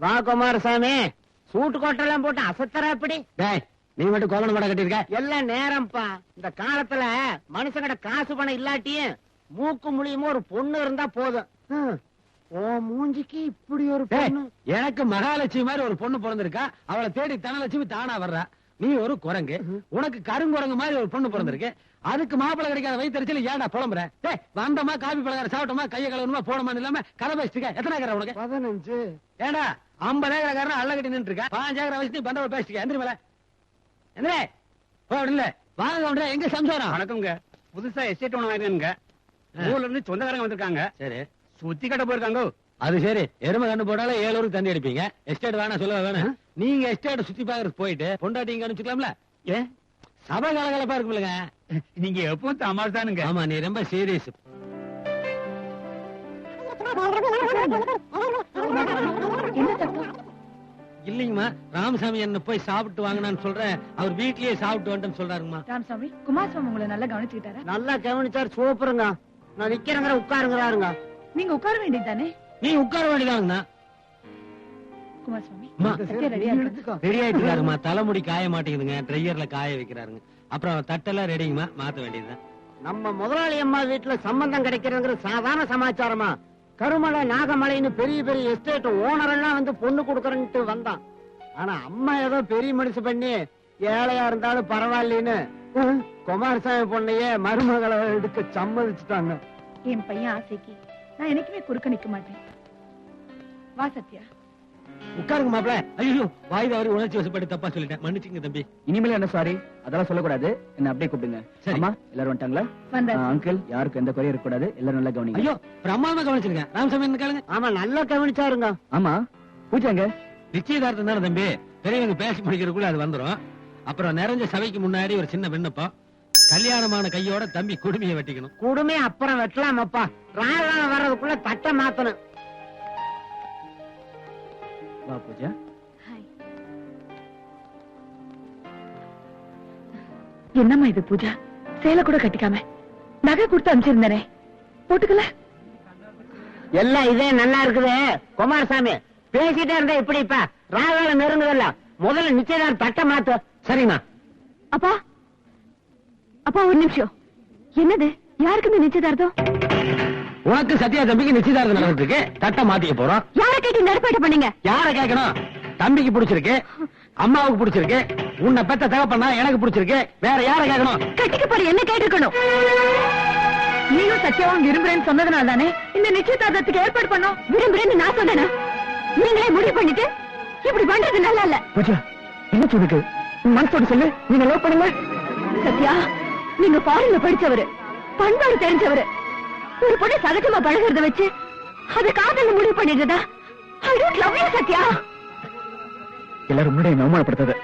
வா குமாரசாமி. சூட்டு கோட்டெல்லாம் போட்டு அசத்தரா இப்படி டேய் நீ மட்டும் கோவணம் கூட கட்டியிருக்க? எல்லாம் நேரம்ப்பா. இந்த காலத்துல மனுஷங்கிட்ட காசு பணம் இல்லாட்டியும் மூக்கு முழியுமோ ஒரு பொண்ணு இருந்தா போதும். ஓ மூஞ்சிக்கு இப்படி ஒரு பொண்ணு? எனக்கு மகாலட்சுமி மாதிரி ஒரு பொண்ணு பிறந்திருக்கா? அவளை தேடி தனலட்சுமி தானா வர்றா. நீ ஒரு குரங்கு. உனக்கு கருங்குரங்கு மாதிரி ஒரு பொண்ணு பிறந்திருக்கு. அதுக்கு மாப்பிளை கிடைக்காத வயிற்றுல ஏன்டா புலம்புற? டேய் வந்தமா காபி பழகார சாப்பிட்டோமா கையை கழுவணுமா போனமா இல்லாம கதை பேசிட்டு எத்தனை ஏக்கரா உனக்கு? பதினஞ்சு. ஏடா ஐம்பது ஏக்கரக்காரன் அள்ள கட்டி நின்று இருக்கா பாஞ்சு ஏக்கரை வச்சு நீ பந்தவ பேசிட்டு எந்திரி மேல எந்திரே. போ இல்ல வாங்க கவுண்டரே, எங்க சம்சாரம்? வணக்கம்ங்க. புதுசா எஸ்டேட் ஒண்ணு வாங்கிருங்க ஊர்ல இருந்து சொந்தக்காரங்க வந்திருக்காங்க. சரி. சுத்தி கட்ட போயிருக்காங்க. அது சரி. எருமை கண்ணு போட்டாலும் ஏழு ஊருக்கு தண்ணி அடிப்பீங்க. எஸ்டேட் வேணா சொல்ல வேணும். நீங்க எஸ்டேட் சுத்தி பாக்குறதுக்கு போயிட்டு பொண்டாட்டி இங்க அனுப்பிச்சுக்கலாம்ல? ஏ? சபை கலகலப்பா இருக்குமில்லங்க. நீங்க எப்பவும் தமாஷானுங்க ஆமா நீ ரொம்ப சீரியஸ் இல்லைங்கம்மா ராமசாமி என்ன போய் சாப்பிட்டு வாங்கினான்னு சொல்றேன் அவர் வீட்லயே சாப்பிட்டு வந்துட்டேன்னு சொல்றாருங்கம்மா. ராமசாமி குமாரசாமி உங்களை நல்லா கவனிச்சுக்கிட்டாரா? நல்லா கவனிச்சார் சூப்பருங்க. நான் நிக்கிறேங்கிற உட்காருங்கிறாருங்க. நீங்க உட்கார வேண்டியது தானே நீ உட்கார வேண்டியதாங்கண்ணா. தலைமுடி காய மாட்டேங்குதுங்க ட்ரையர்ல காய வைக்கிறாருங்க. அப்புறம் தட்டெல்லாம் ரெடிங்கம்மா மாத்த வேண்டியதுதான். நம்ம முதலாளி அம்மா வீட்டுல சம்பந்தம் கிடைக்கிறதுங்கிறது சாதாரண சமாச்சாரமா? கருமலை நாகமலைன்னு பெரிய பெரிய எஸ்டேட் ஓனர் எல்லாம் வந்து பொண்ணு கொடுக்கறன்ட்டு வந்தான். ஆனா அம்மா ஏதோ பெரிய மனுஷ பண்ணி ஏழையா இருந்தாலும் பரவாயில்லைன்னு குமாரசாமி பொண்ணையே மருமகளை எடுக்க சம்மதிச்சுட்டாங்க. என் பையன் ஆசைக்கு நான் என்னைக்குமே குறுக்க நிக்க மாட்டேன். வா சத்யா. உட்காருங்க மாப்பிள. ஐயோ வாய் தவறி உணர்ச்சி வசப்பட்டு தப்பா சொல்லிட்டேன். மன்னிச்சுங்க தம்பி. இனிமேல் என்ன சாரி? அதெல்லாம் சொல்லக்கூடாது. என்ன அப்படியே கூப்பிடுங்க. அம்மா எல்லாரும் வந்துட்டாங்களா? அங்கிள் யாருக்கும் எந்த குறையும் இருக்கக்கூடாது. எல்லாரும் நல்லா கவனிங்க. ஐயோ பிரமாதமா கவனிச்சிருக்கேன் ராமசாமி என்ன கேளுங்க. ஆமா நல்லா கவனிச்சாருங்க. ஆமா. பூஜாங்க. நிச்சயதார்த்தம் தானே தம்பி. பெரியவங்க பேசி முடிக்கிறதுக்குள்ள அது வந்துரும். அப்புறம் நிறைஞ்ச சபைக்கு முன்னாடி ஒரு சின்ன விண்ணப்பம். கல்யாணமான கையோட தம்பி குடுமையை வெட்டிக்கணும். குடுமே அப்புறம் வெட்டலாமப்பா? ராகம் வர்றதுக்குள்ள தட்டை மாத்தணும். வா பூஜா. ஹாய். என்னம்மா இது பூஜா? சேலை கூட கட்டிக்காம. நகை கொடுத்து அனுப்பிச்சிருந்தனே. போட்டுக்கல? எல்லாம் இதே நல்லா இருக்குது. குமாரசாமி பேசிட்டே இருந்தா இப்படி இப்ப? ராகாலம் நெருங்குதல்ல. முதல்ல நிச்சயதார் தட்டை மாத்து. சரிங்கண்ணா அப்பா அப்பா ஒரு நிமிஷம். என்னது? யாருக்கு இந்த நிச்சயதார்த்தம்? உனக்கு சத்யா தம்பிக்கு நிச்சயதார்த்தம் நடந்துட்டு இருக்கு தட்டை மாத்திக்க போறோம். யாரை கேட்டு நடுப்பாட்டு பண்ணீங்க? யார கேட்கணும்? தம்பிக்கு பிடிச்சிருக்கு. அம்மாவுக்கு பிடிச்சிருக்கு. உன்னை பெத்த தகப்பனா எனக்கு பிடிச்சிருக்கு. வேற யார கேட்கணும்? கட்டிக்க போற என்ன கேட்டிருக்கணும்? நீயும் சத்யாவும் விரும்புறேன்னு சொன்னதுனால தானே இந்த நிச்சயதார்த்தத்துக்கு ஏற்பாடு பண்ணோம். விரும்புறேன்னு நான் சொன்னேனா? நீங்களே முடிவு பண்ணிட்டு இப்படி பண்றது நல்லா இல்ல. பூஜா என்ன சொல்லுக்கு மனசோட சொல்லு. நீங்க லவ் பண்ணுங்க. சத்யா நீங்க ஃபாரின்ல படிச்சவரு. பண்பாடு தெரிஞ்சவரு. ஒரு பொண்ணு சகஜமா பழகுறத வச்சு அது காதல்னு முடிவு பண்ணிடுறதா? I don't love you Sathya. எல்லாரும் முன்னாடி அவமானப்படுத்தாத.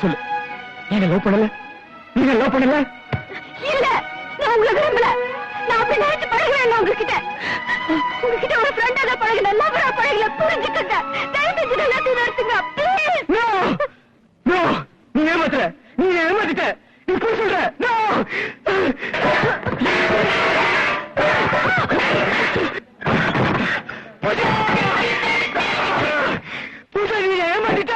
சொல்லு. நீங்க லவ் பண்ணல? நீங்க லவ் பண்ணல? இல்ல நான் உங்களை விரும்பல. நான் அப்படி நினைச்சு பழகுவேன் உங்ககிட்ட. உங்ககிட்ட ஒரு ஃப்ரெண்டா தான் பழகின லவரா பழகல புரிஞ்சுக்கங்க. தயவு செஞ்சு எல்லாத்தையும் நடத்துங்க ப்ளீஸ் நோ நோ நீ ஏமாத்துற நீ ஏமாத்திட்ட. நீ சொல்ற. நோ நீ ஏமாத்திட்ட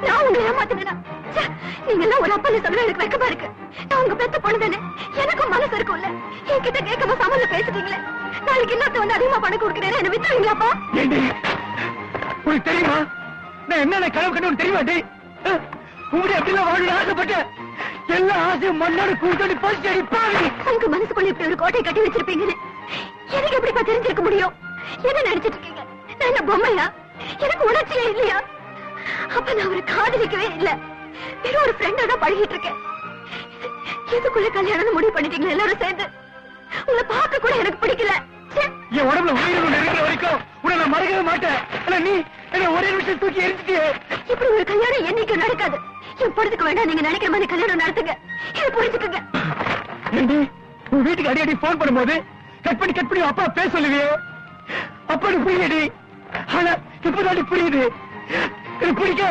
நான் உங்களை ஏமாத்தினா நீங்க எல்லாம் ஒரு அப்பா சொல்ல எனக்கு வெக்கமா இருக்கு. நான் உங்க பெத்த பொண்ணு தானே எனக்கும் மனசு இருக்கும்ல. என்கிட்ட கேட்காம சமல்ல பேசுறீங்களே நாளைக்கு இன்னொருத்த வந்து அதிகமா பணம் கொடுக்குறேன் என்ன வித்துவீங்களாப்பா உனக்கு தெரியுமா? நான் என்னென்ன கனவு கண்டு தெரியுமா டி உங்களுடைய அப்படிலாம் வாழ ஆசைப்பட்ட எல்லா ஆசையும் மண்ணோட கூட்டணி போச்சு பாவி. உங்க மனசுக்குள்ள இப்படி ஒரு கோட்டை கட்டி வச்சிருப்பீங்கன்னு எனக்கு எப்படிப்பா தெரிஞ்சிருக்க முடியும்? என்ன நினைச்சிட்டு இருக்கீங்க நான் பொம்மையா? எனக்கு உணர்ச்சியே இல்லையா? அப்ப நான் அவரை காதலிக்கவே இல்ல. வெறும் ஒரு ஃப்ரெண்டா தான் பழகிட்டு இருக்கேன் எதுக்குள்ள கல்யாணம் முடிவு பண்ணிட்டீங்களா எல்லாரும் சேர்ந்து? உங்களை பார்க்க கூட எனக்கு பிடிக்கல. என் உடம்புல உயிர் கொண்டு இருக்கிற வரைக்கும் உன்னை நான் மறக்கவே மாட்டேன். ஆனா நீ என்ன ஒரே நிமிஷம் தூக்கி எரிஞ்சிட்டியே. இப்படி ஒரு கல்யாணம் என்னைக்கும் நடக்காது. என் பொழுதுக்கு வேண்டாம். நீங்க நினைக்கிற மாதிரி கல்யாணம் நடத்துங்க. இதை புரிஞ்சுக்குங்க. உன் வீட்டுக்கு அடி அடி போன் பண்ணும்போது கட் பண்ணி கட் பண்ணி அப்பா பேச சொல்லுவியே? அப்பா புரியுடி ஆனா இப்பதாண்டி புரியுது. எனக்கு பிடிக்க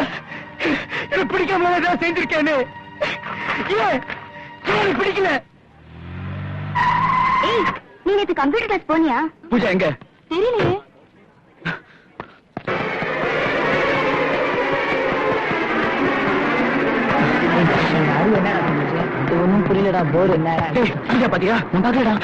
எனக்கு பிடிக்காம ஏதாவது செஞ்சிருக்கேன்னு. ஏன்? ஏன் பிடிக்கல? நீ நேத்து கம்ப்யூட்டர் கிளாஸ் போனியா? பூஜா எங்க? தெரியலையே. போர் என்ன பாத்தியா? நான் பாக்கலடா.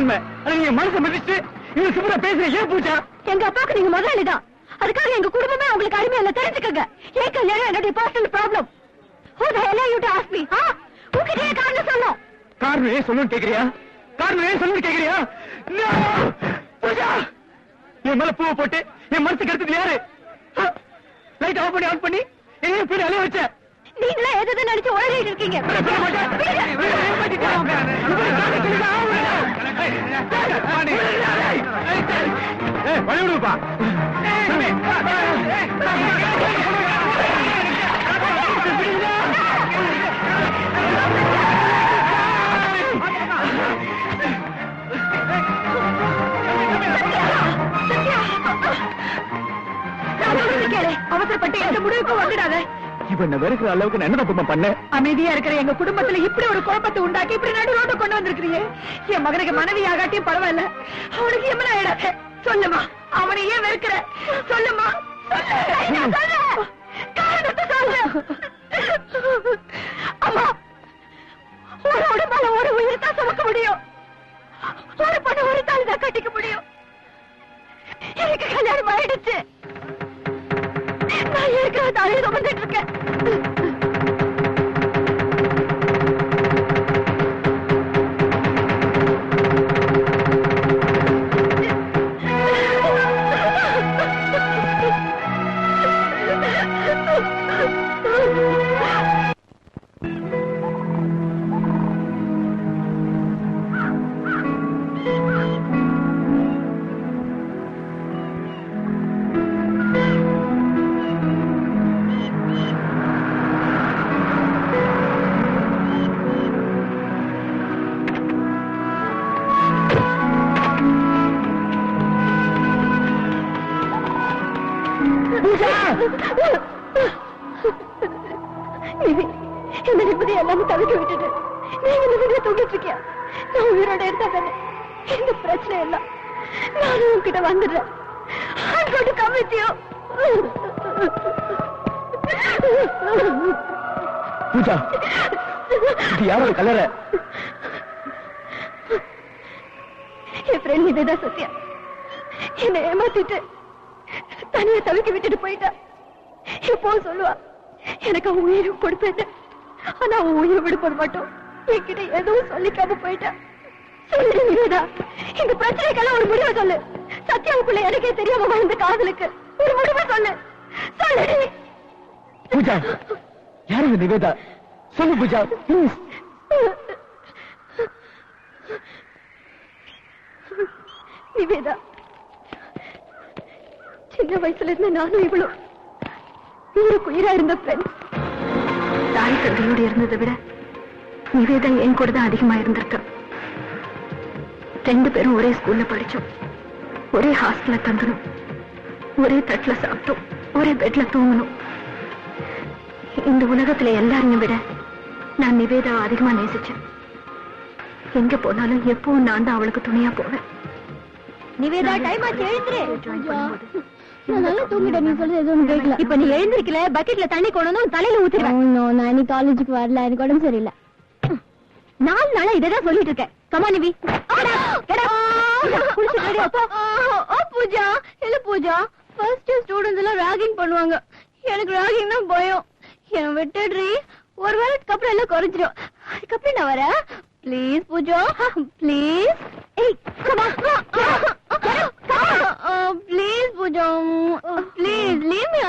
தன்மை ஆனா நீங்க மனசை மதிச்சு இவங்க சிவரா பேசுற ஏன் பூஜா? எங்க அப்பாவுக்கு நீங்க முதலாளி தான் அதுக்காக எங்க குடும்பமே உங்களுக்கு அடிமை இல்ல தெரிஞ்சுக்கங்க. ஏன் கல்யாணம் என்னுடைய personal problem hell are you to ask me? ஆ? உன்கிட்டயே காரணம் சொல்லும் காரணம் ஏன் கேக்குறியா? காரணம் ஏன் சொல்லணும்னு கேக்குறியா! பூஜா! என் மேல பூவை போட்டு என் மனசு கெடுத்தது யாரு? லைட் ஆஃப் பண்ணி ஆன் பண்ணி என்ன இப்படி அலைய வச்ச நீங்களே எது நினைச்சு உளறிட்டு இருக்கீங்க வழிவிடுப்பா நான் என்ன வெறுக்கிற அளவுக்கு என்ன தப்பு பண்ண அமைதியா இருக்கிற எங்க குடும்பத்துல இப்படி ஒரு குழப்பத்தை உண்டாக்கி இப்படி நடு ரோட்ட கொண்டு வந்திருக்கிறீங்க என் மகனுக்கு மனைவி ஆகாட்டியும் பரவாயில்ல. அவனுக்கு எம்மனா ஆயிடாத சொல்லுமா. அவனை ஏன் வெறுக்கிற. சொல்லுமா. அம்மா ஒரு உடம்பால ஒரு உயிர் தான் சுமக்க முடியும். ஒரு பொண்ணு ஒரு தாலி தான் கட்டிக்க முடியும். எனக்கு கல்யாணம் ஆயிடுச்சு. நான் இருக்கிற தாலியை சுமந்துட்டு இருக்கேன். நானும் உன்கிட்ட வந்துடுறேன். பூஜா இது யாரோட கலர என் ஃப்ரெண்ட் இதுதான் சத்யா என்னை ஏமாத்திட்டு தனியா தவிக்க விட்டுட்டு போயிட்டா? இப்போ சொல்லுவா? எனக்கு அவன் உயிரை கொடுப்பேன் ஆனா அவன் உயிரை விடுப்பது மட்டும் என்கிட்ட எதுவும் சொல்லிக்காம போயிட்டா? சொல்லு நிவேதா. இந்த பிரச்சனைக்கெல்லாம் ஒரு முடிவை சொல்லு. சத்யாவுக்குள்ள எனக்கே தெரியாம வாழ்ந்த காதலுக்கு ஒரு முடிவை சொல்லு. சொல்லு. பூஜா யாரு இந்த நிவேதா? சொல்லு பூஜா ப்ளீஸ் நிவேதா சின்ன வயசுல இருந்து நானும் இவ்வளவு உயிருக்கு உயிரா இருந்த ஃப்ரெண்ட்ஸ் தாய் தந்தையோடு இருந்ததை விட நிவேதா என் கூட தான் அதிகமா இருந்திருக்கா. ரெண்டு பேரும் ஒரே ஸ்கூல்ல படிச்சோம். ஒரே ஹாஸ்டல்ல தங்கணும். ஒரே தட்டுல சாப்பிட்டோம். ஒரே பெட்ல தூங்கணும். இந்த உலகத்துல எல்லாரையும் விட நான் நிவேதாவை அதிகமா நேசிச்சேன். எங்க போனாலும் எப்பவும் நான் தான் அவளுக்கு துணையா போவேன். நிவேதா டைம் ஆச்சு எழுந்துரு. நல்லா தூங்கிட்டேன் நீ சொல்றது எதுவும் கேட்கல. இப்ப நீ எழுந்திருக்கல பக்கெட்ல தண்ணி கொண்டு தலையில ஊத்திடுவேன். நான் இன்னைக்கு காலேஜுக்கு வரல எனக்கு உடம்பு சரியில்லை. நாலு நாளா இததான் சொல்லிட்டு இருக்கேன். கமா நிவி பூஜா. இல்ல பூஜா. ஃபர்ஸ்ட் ஸ்டூடெண்ட்ஸ் எல்லாம் ராகிங் பண்ணுவாங்க. எனக்கு ராகிங் தான் பயம். என் விட்டுடுறி ஒரு வாரத்துக்கு அப்புறம் எல்லாம் குறைஞ்சிரும். அதுக்கப்புறம் நான் வரேன். ப்ளீஸ் பூஜா. ப்ளீஸ் ஏய் comma please Pooja please leave me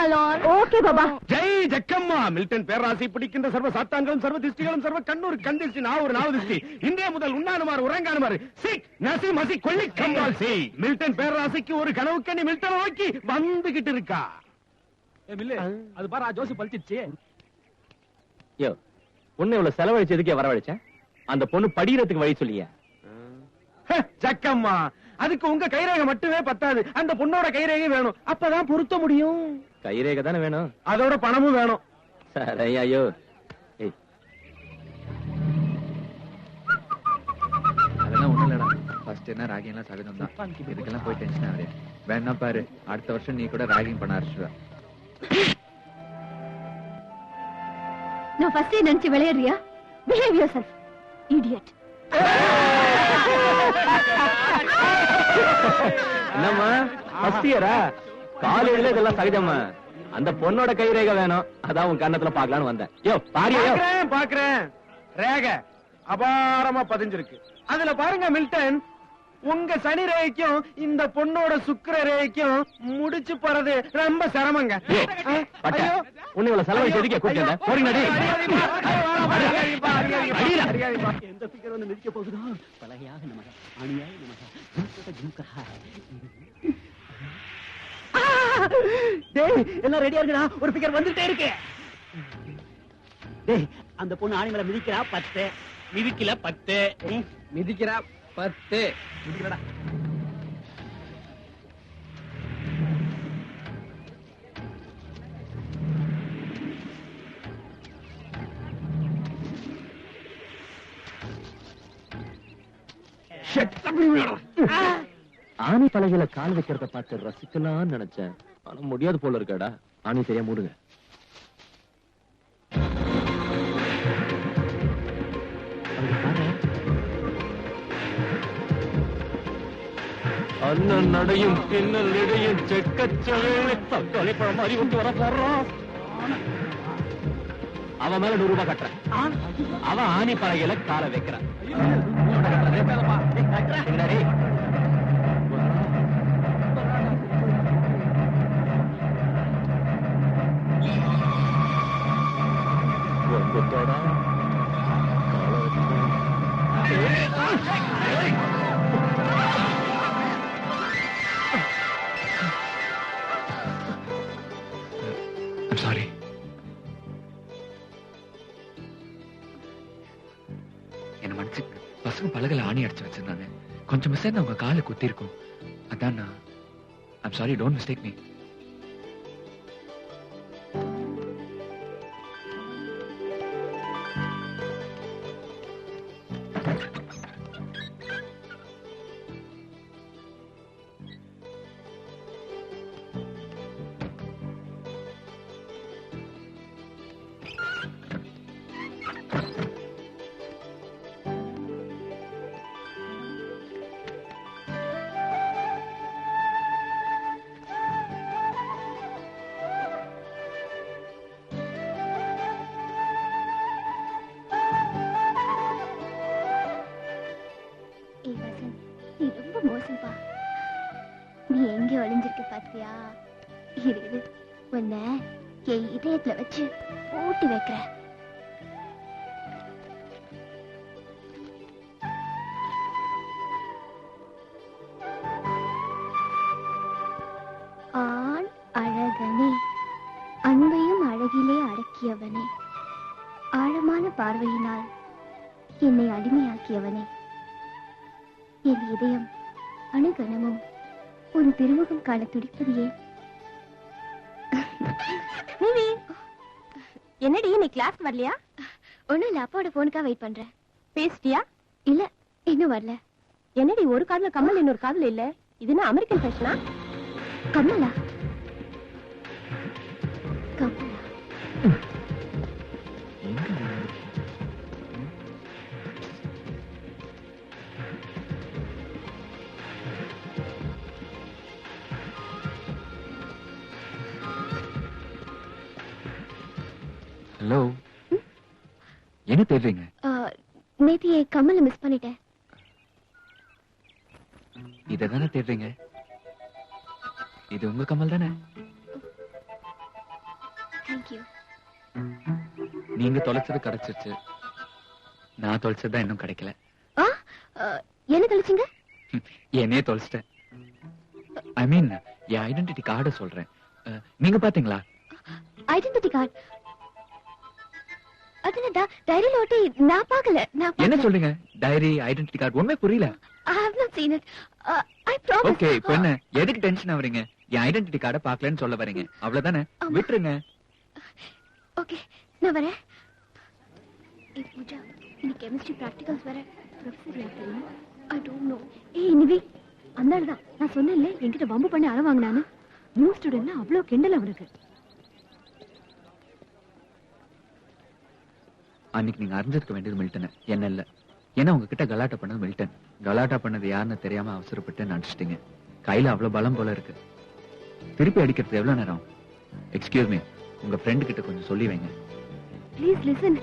okay Baba Jai Jakkamma. Milton பேராசை பிடிக்கின்ற சர்வ சாத்தான்களும் சர்வ திஷ்டிகளும் சர்வ கண்ணூர் கண் திஷ்டி நான் ஒரு நாவு திஷ்டி இன்றைய முதல் உண்ணானுமாறு உறங்கானுமாறு சிக் நசி மசி கொல்லி கம்பால் சி மில்டன் பேராசைக்கு ஒரு கனவு கண்ணி மில்டன் நோக்கி வந்துகிட்டு இருக்கா? அது பாரு ஜோசி பழிச்சிச்சு யோ உன்னை இவ்வளவு செலவழிச்சு எதுக்கே வரவழைச்சேன்? அந்த பொண்ணு படிக்கிறதுக்கு வழி சொல்லியா. ஜக்கம்மா. அதுக்கு உங்க கைரேகை மட்டுமே பத்தாது. அந்த பொண்ணோட கைரேகை வேணும். அப்பதான் பொருத்த முடியும். கைரேகை தானே வேணும்? அதோட பணமும் வேணும். ஐயோ. அதெல்லாம் ஒண்ணும் இல்லடா. ஃபர்ஸ்ட் என்ன ராகிங் எல்லாம் சகஜம் தான் இதுக்கெல்லாம் போய் டென்ஷன் ஆகுது. வேணா பாரு அடுத்த வருஷம் நீ கூட ராகிங் பண்ண ஆரம்பிச்சுடுவ நான் ஃபர்ஸ்டே நினைச்சு விளையாடுறியா? பிஹேவ் யுவர் செல்ஃப் இடியட் என்னம்மா? ஃபர்ஸ்ட் இயரா காலேஜ்ல இதெல்லாம் சகஜம்மா. அந்த பொண்ணோட கை ரேகை வேணும். அதான் உன் கண்ணத்துல பாக்கலாம்னு வந்தேன். யோ பாரியா பாக்குறேன் பாக்குறேன் ரேகை அபாரமா பதிஞ்சிருக்கு. அதுல பாருங்க மில்டன் உங்க சனி ரேகைக்கும் இந்த பொண்ணோட சுக்கிர ரேகைக்கும் முடிச்சு போறது ரொம்ப சிரமங்க. உன்னை செலவழிச்சு எதுக்கே கூப்பிட்டு போறீங்க. எந்த பிகர் வந்து மிதிக்க போகுதோ பலகையாக நமக அணியாக நமக எல்லாம் ரெடியா இருக்குடா ஒரு பிகர் வந்துட்டே இருக்கு டேய் அந்த பொண்ணு ஆணி மேல மிதிக்கிறா பத்து மிதிக்கல பத்து மிதிக்கிறா பத்து. ஆணி பலகையில கால் வைக்கிறத பார்த்து ரசிக்கலாம்னு நினைச்சேன். ஆனா முடியாது போல இருக்காடா. ஆணி சரியா மூடுங்க. அண்ணன் நடையும் பின்னல் இடையும் செக்கச்சவே தக்காளி பழம் மாதிரி விட்டு வர போடுறான் அவன் மேல நூறு ரூபாய் கட்டுறேன். அவன் ஆணி பலகையில காலை வைக்கிறான். என்னடா கொஞ்சம் மிஸ் ஆயிருந்தா உங்க காலை குத்தி இருக்கும் அதான் நான். I'm sorry don't mistake me ஏய் நீ ரொம்ப மோசம்பா. நீ எங்க ஒளிஞ்சிருக்க பாத்தியா? இரு உன்னை என் இதயத்துல வச்சு ஊட்டி வைக்கிறேன். உன் திருமுகம் காண துடிப்பது ஏன் என்னடி நீ கிளாஸ் வரலையா? ஒண்ணும் இல்ல அப்பாவோட போனுக்கா வெயிட் பண்றேன். பேசிட்டியா? இல்ல இன்னும் வரல. என்னடி ஒரு காதுல கம்மல் இன்னொரு காதுல இல்ல? இது என்ன அமெரிக்கன் ஃபேஷனா கம்மலா. கம்மலா. ஹலோ என்ன தேடுறீங்க நேத்தி என் கம்மலை மிஸ் பண்ணிட்டேன். இதை தானே தேடுறீங்க இது உங்க கமல் தானே? தேங்க்யூ நீங்க தொலைச்சது கிடைச்சிருச்சு. நான் தொலைச்சது தான் இன்னும் கிடைக்கல. என்ன தெளிச்சிங்க ம், என்னையே தொலைச்சிட்டேன். ஐ மீன் என் ஐடென்டிட்டி கார்டை சொல்றேன். நீங்க பாத்தீங்களா ஐடென்டிட்டி கார்டு அது என்னடா டைரியில ஒட்டி நான் பார்க்கல நான் என்ன சொல்றீங்க? டைரி ஐடென்டிட்டி கார்டு ஒண்ணுமே புரியல. I have not seen it I promise okay இப்போ என்ன? எதுக்கு டென்ஷன் ஆவறீங்க? என் ஐடென்டிட்டி கார்டை பார்க்கலன்னு சொல்ல வரீங்க. அவ்வளவுதானே. விட்டுருங்க. ஓகே நான் வரேன். ஏய் பூஜா இன்னைக்கு கெமிஸ்ட்ரி ப்ராக்டிகல்ஸ் வேற ப்ரொஃபசர் யார் தெரியுமா ஐ டோன்ட் நோ ஏய் நிவி அந்த தான் நான் சொன்னேன்ல என்கிட்ட வம்பு பண்ணி அற வாங்கினான்னு. நியூ ஸ்டூடெண்ட்னா அவ்வளோ கிண்டல் அவனுக்கு. அன்னைக்கு நீங்க அறிஞ்சிருக்க வேண்டியது மில்டன். என்ன இல்ல. ஏன்னா உங்ககிட்ட கலாட்டா பண்ணது மில்டன். கலாட்டா பண்ணது யாருன்னு தெரியாம அவசரப்பட்டு நடிச்சிட்டீங்க. கையில அவ்வளவு பலம் போல இருக்கு. திருப்பி அடிக்கிறது எவ்வளவு நேரம் எக்ஸ்கியூஸ் மீ உங்க ஃப்ரெண்டு கிட்ட கொஞ்சம் சொல்லி வைங்க. Please listen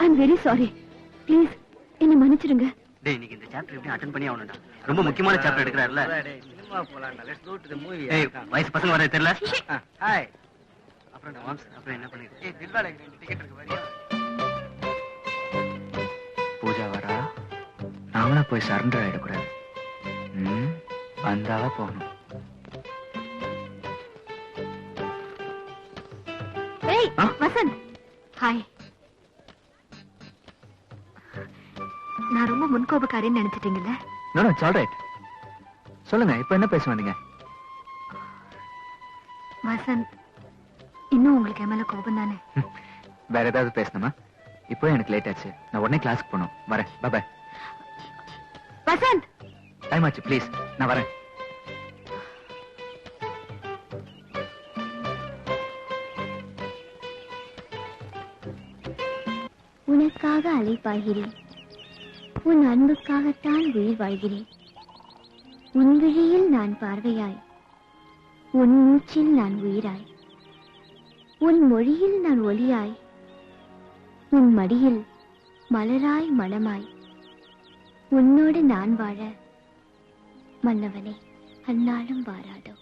I am very sorry please என்னை மன்னிச்சிடுங்க. டேய் இன்னைக்கு இந்த சாப்டர் எப்படி அட்டென்ட் பண்ணி ஆகணும்டா? ரொம்ப முக்கியமான சாப்டர் எடுக்கறாருல cinema போலாம்டா. Let's go to the movie ஏய் வயசு பசங்க வரது தெரியல? ஹாய் அப்புறம் நான் வாம்ஸ் அப்புறம் என்ன பண்ணிட்டு ஏய் தில்வாலை டிக்கெட் இருக்கு வரியா? பூஜா வரா? நாமளா போய் சரண்டர் ஆயிடக்கூடாது. ம் வந்தாவா போகணும்? வசந்த். ஹாய் நான் ரொம்ப முன்கோபக்காரின்னு நினைச்சிட்டீங்கல்ல? நோ சொல்லுங்க இப்போ என்ன பேச வந்தீங்க? வசந்த் இன்னும் உங்களுக்கு என் மேல கோபம் தானே? வேற ஏதாவது பேசணுமா? இப்போ எனக்கு லேட் ஆச்சு. நான் உடனே கிளாஸ்க்கு போகணும். வரேன். பாய் வசந்த்! டைம் ஆச்சு ப்ளீஸ் நான் வரேன். உனக்காக அலைப்பாய்கிறேன் உன் அன்புக்காகத்தான் உயிர் வாழ்கிறேன் உன் விழியில் நான் பார்வையாய். உன் மூச்சில் நான் உயிராய். உன் மொழியில் நான் ஒளியாய் உன் மடியில் மலராய் மணமாய் உன்னோடு நான் வாழ மன்னவனே அந்நாளும் வாராதோ.